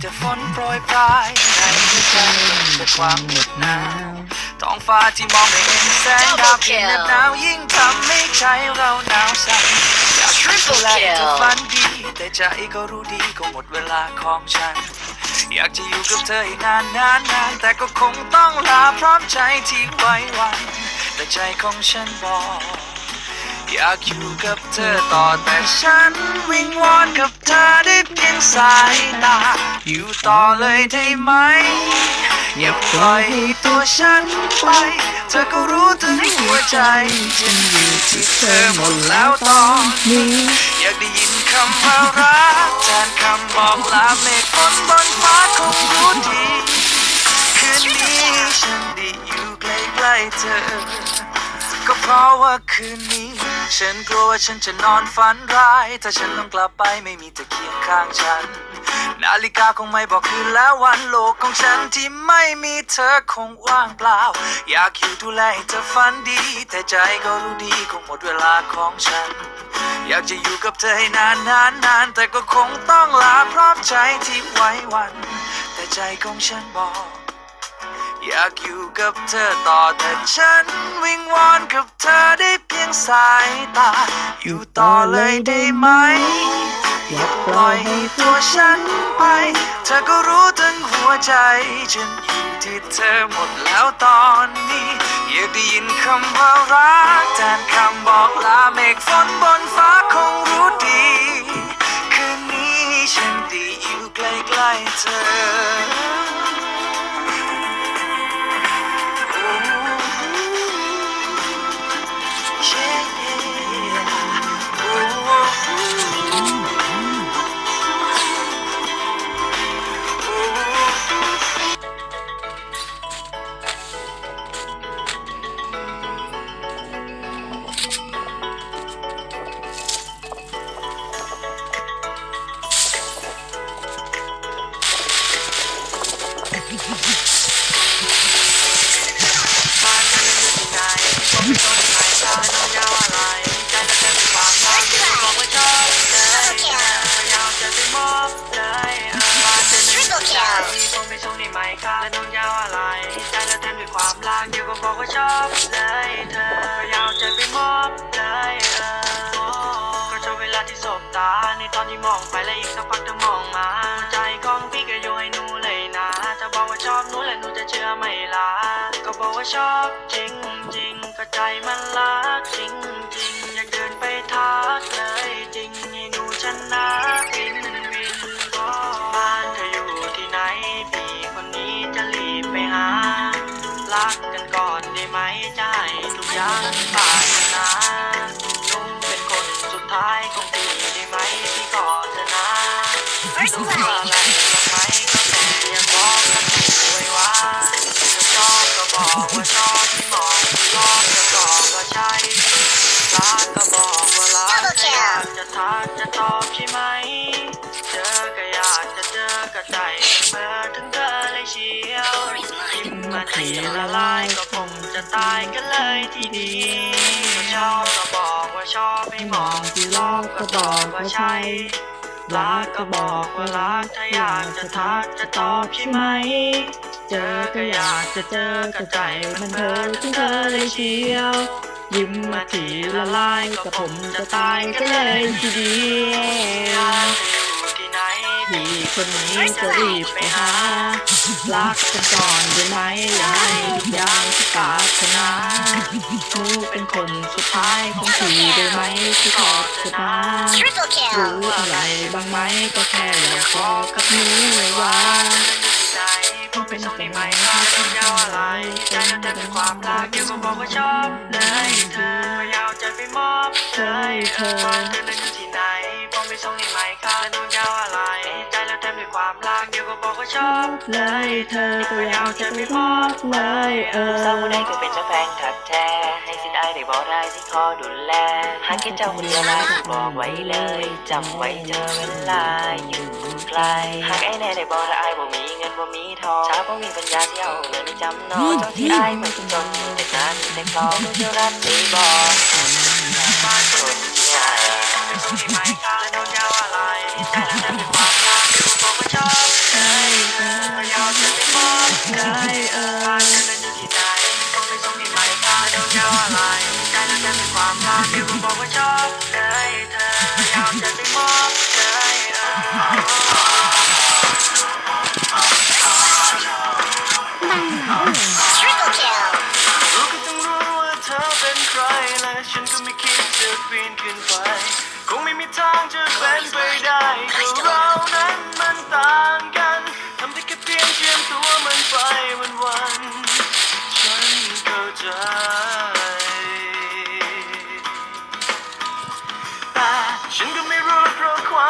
แต่ฝนโปรยปลายในหัวใจแต่ความเหน็บหนาวท้องฟ้าที่มองไม่เห็นแสงดาวเพียงเหน็บหนาวยิ่งทำให้ใจเราหนาวสั่นอยากช่วยดูแลเธอฝันดี แต่ใจก็รู้ดีก็หมดเวลาของฉัน อยากจะอยู่กับเธออีกนานนานนานแต่ก็คงต้องลาพร้อมใจที่ไว้วัน แต่ใจของฉันบอกอยากอยู่กับเธอต่อแต่ฉันวิงวอนกับเธอได้ เพียงสายตา อยู่ต่อเลยได้ไหม อย่าปล่อยให้ตัวฉันไป เธอก็รู้ถึงหัวใจฉันอยู่ที่เธอหมดแล้วตอนนี้ อยากได้ยินคำว่ารักแทนคำบอกลาเมฆฝนบนฟ้าคงรู้ดี คืนนี้ฉันได้อยู่ใกล้ๆเธอ เพราะว่าคืนนี้ ฉันกลัวว่าฉันจะนอนฝันร้าย ถ้าฉันต้องกลับไปไม่มีเธอเคียงข้างฉัน นาฬิกาคงไม่บอกคืนแล้ววันโลกของฉันที่ไม่มีเธอคงว่างเปล่า อยากอยู่ดูแลให้เธอฝันดี แต่ใจก็รู้ดีคงหมดเวลาของฉัน อยากจะอยู่กับเธอให้นานนานนานแต่ก็คงต้องลาพร้อมใจที่ไว้วัน แต่ใจของฉันบอก อยากอยู่กับเธอต่อแต่ฉันวิงวอนกับเธอได้เพียงสายตา อยู่ต่อเลยได้ไหม อย่าปล่อยให้ตัวฉันไป เธอก็รู้ถึงหัวใจฉันอยู่ที่เธอหมดแล้วตอนนี้ อยากได้ยินคำว่ารักแทนคำบอกลาเมฆฝนบนฟ้าคงรู้ดี คืนนี้ฉันได้อยู่ใกล้ๆเธอ บตา ในตอนที่มองไปและอีกสักพักเธอมองมาหัวใจของพี่ก็โยนให้หนูเลยนะ จะบอกว่าชอบหนูและหนูจะเชื่อไหมล่ะก็บอกว่าชอบจริงจริงก็ใจมันรักจริงจริงอยากเดินไปทักเลยจริงให้หนูชนะวินวิ บอกว่าชอบที่มองชอบก็ตอบว่าใช่รักก็บอกว่าร้า kill อยากจะทักจะตอบใช่ไหม เจอก็อยากจะเจอก็ใจเมื่อถึงเธอเลยเชียวยิ้มมาทีละลายก็คงจะตายกันเลยทีเดียวชอบก็บอกว่าชอบไม่มองที่รอบก็บอกว่าใช่รักก็บอกว่ารักถ้าอยากจะทักจะตอบใช่ไหม เจอก็อยากจะเจอก็ใจมันเธอถึงเธอเลยเชียว ยิ้มมาทีละลายก็ผมจะตายกันเลยทีเดียวที่ไหนพี่คนนี้จะรีบไปหา รักกันก่อนได้ไหมอย่าให้ทุกอย่างที่ปรารถนาหนูเป็นคนสุดท้ายของพี่ได้ไหมที่ขอเธอนะ Triple รู้อะไรบ้างไหมก็แค่อยากบอกับหนูไว้ว่า ใจนั้นเต็มด้วยความรักเดี๋ยวก็บอกว่าชอบเลยเธอยาวใจไปมอบเลยเธอบ้านเธอนั้นอยู่ที่ไหนบอกไม่ส่งได้ไหมคะแล้วน้องยาวอะไร ความรักเดี๋ยวก็บอกว่าชอบเลยเธอก็อยากจะไปมอบเลยเออสาวผู้ใดก็เป็นเจ้าแฟนถักแท้ให้สินอายได้บอกได้สิขอดูแลหากคิดเจ้าคนเดียวแล้วบอกไว้เลยจำไว้เจอเวลาอยู่ไกลหากไอ้แน่ได้บอกถ้าอายบ่มีเงินบ่มีทองชาบ่มีปัญญาที่เอาเงินไปจำนองเจ้าที่อายมันจนแต่งานแต่คลองเจ้ารักดีบอกบ้านเธอนั้นอยู่ที่ไหนผมไปส่งได้ไหมครับแล้วน้องยาวอะไรใจแ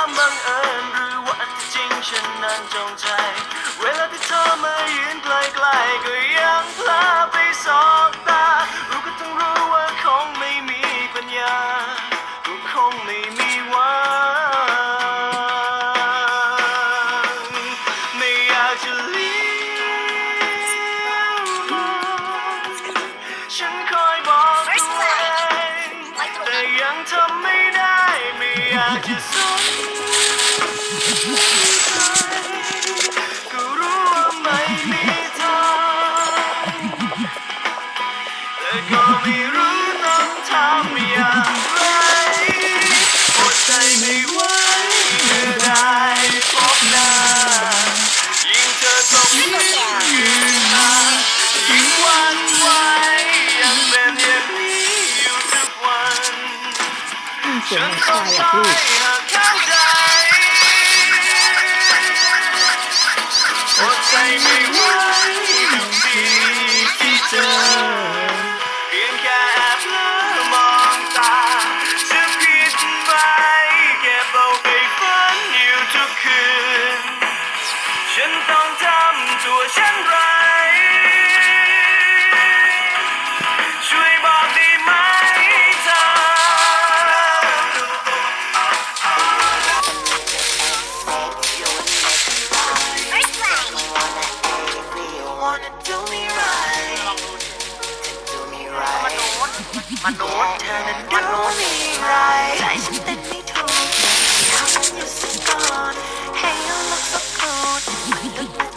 ความบังเอิญหรือว่าจริงฉันนั้นจงใจ เวลาที่เธอมายืนใกล้ๆก็ยังพลาดไปสองตารู้ก็ต้องรู้ จะสนก็รู้ว่าไม่มีทางแต่ก็ไม่รู้ต้องทำอย่างไร เสียงฉัขนองต้ใครองอะตาพูยดหากเข้าใจอดใจไม่ไหว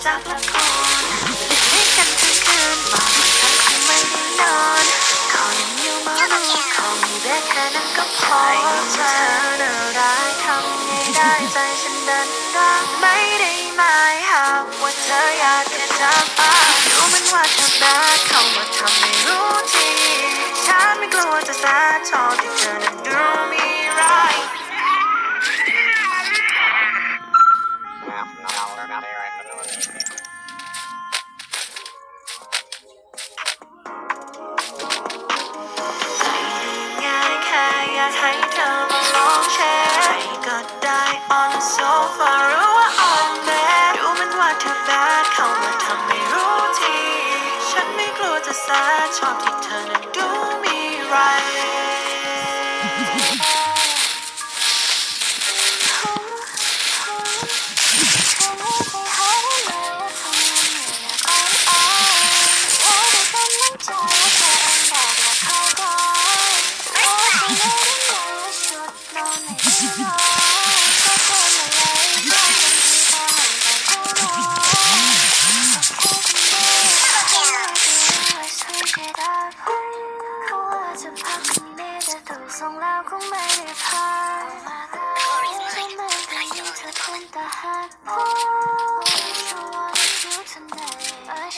จากละครให้กันทั้งคืนบอกฉันคงไม่ได้นอนขอยังอยู่มองดูขอมีได้แค่นั้นก็พอเธอน่าร้ายทำไงได้ใจฉันดันรักไม่ได้หมายหากว่าเธออยากจะจับปาดูเหมันว่าเธอแบดเข้ามาทำไม่รู้ทีฉันไม่กลัวจะแสดชอที่เธอนั้นดูมีากให้เธอมาลองแชร์ใครก็ได้ on the sofa หรือว่า on bed ดูเหมันว่าเธอแบดเข้ามาทำไม่รู้ที ฉันไม่กลัวจะแสดชอบที่เธอนั้นดูมีไร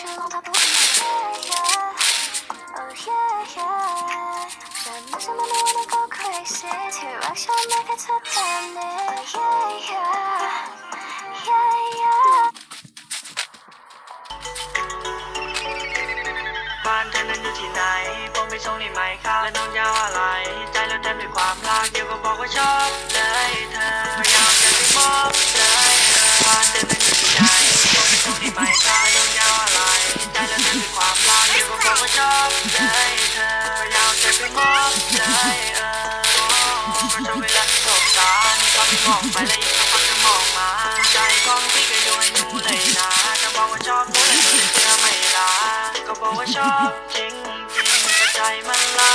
I should not have put my yeah Oh yeah yeah แต่เมื่อฉันไม่รู้มันก็ crazy ที่รักฉันไม่แค่เธอแบบนี้ Oh yeah yeah yeah yeah บ้านเธอนั้นอยู่ที่ไหนผมไปส่งได้ไหมครับและน้องยาวอะไร ใจเราเต็มด้วยความรักเดี๋ยวก็บอกว่าชอบเลยเธอพยายามจะไปมอบเลยอบ้านเธอนั้นอยู่ที่ไหนผมไปส่งได้ไหมครับและ อกว่าชอบเลยเธอยายามจะไปมอบเลยเออก็จะเวลาที่สบตานี่ก็ไม่มองไปแล้วอีกสักพักจะมองมา ใจของพี่ก็ย้อยหนูเลยนะจะบอกว่าชอบหนูเลยจะเชื่อไม่ละก็บอกว่าชอบจริงจริงแต่ใจมันละ